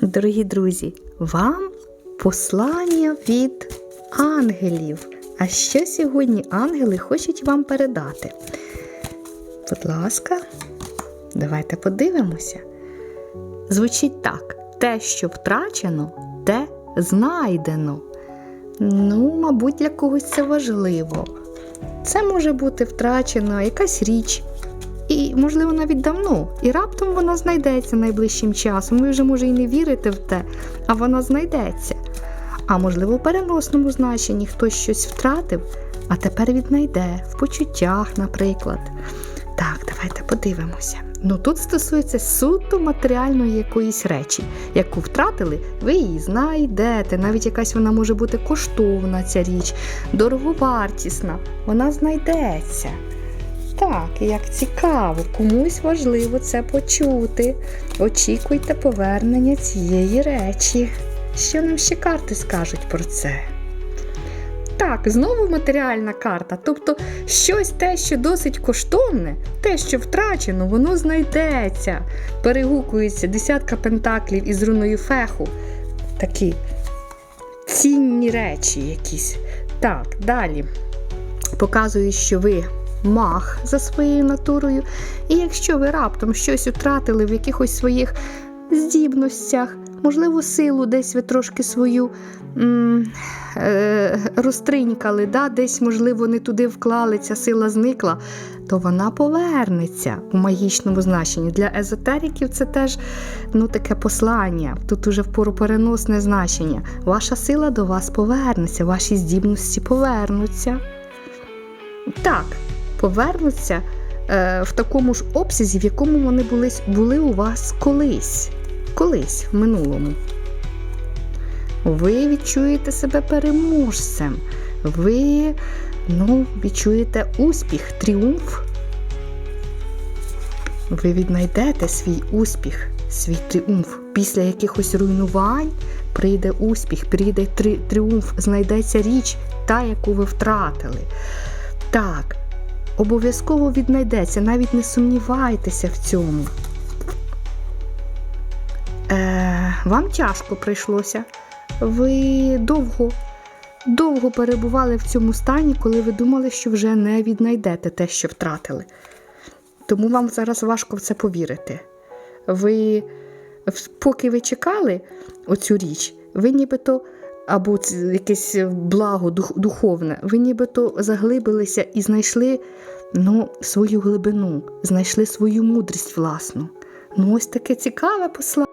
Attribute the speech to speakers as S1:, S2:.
S1: Дорогі друзі, вам послання від ангелів. А що сьогодні ангели хочуть вам передати? Будь ласка, давайте подивимося. Звучить так: те, що втрачено, те знайдено. Ну, мабуть, для когось це важливо. Це може бути втрачена якась річ, і, можливо, навіть давно. І раптом вона знайдеться найближчим часом. Ви вже, може, і не вірите в те, а вона знайдеться. А можливо, в переносному значенні хтось щось втратив, а тепер віднайде в почуттях, наприклад. Так, давайте подивимося. Ну тут стосується суто матеріальної якоїсь речі, яку втратили, ви її знайдете. Навіть якась вона може бути коштовна, ця річ, дороговартісна, вона знайдеться. Так, як цікаво, комусь важливо це почути. Очікуйте повернення цієї речі. Що нам ще карти скажуть про це? Так, знову матеріальна карта. Тобто щось те, що досить коштовне, те, що втрачено, воно знайдеться. Перегукується десятка пентаклів із руною феху. Такі цінні речі якісь. Так, далі. Показує, що ви мах за своєю натурою. І якщо ви раптом щось втратили в якихось своїх здібностях, можливо, силу десь ви трошки свою м- е- розтринькали, да? десь, можливо, не туди вклали, ця сила зникла, то вона повернеться у магічному значенні. Для езотериків це теж ну, таке послання. Тут уже впоропереносне значення. Ваша сила до вас повернеться, ваші здібності повернуться. Так, повернуться е, в такому ж обсязі, в якому вони були, були у вас колись. Колись в минулому. Ви відчуєте себе переможцем. Ви ну, відчуєте успіх, тріумф. Ви віднайдете свій успіх, свій тріумф. Після якихось руйнувань прийде успіх, прийде тріумф, знайдеться річ, та, яку ви втратили. Так, обов'язково віднайдеться, навіть не сумнівайтеся в цьому. Е, вам тяжко прийшлося. Ви довго, довго перебували в цьому стані, коли ви думали, що вже не віднайдете те, що втратили. Тому вам зараз важко в це повірити. Ви, поки ви чекали оцю річ, ви нібито або якесь благо дух- духовне, ви нібито заглибилися і знайшли ну, свою глибину, знайшли свою мудрість власну. Ну, ось таке цікаве послання.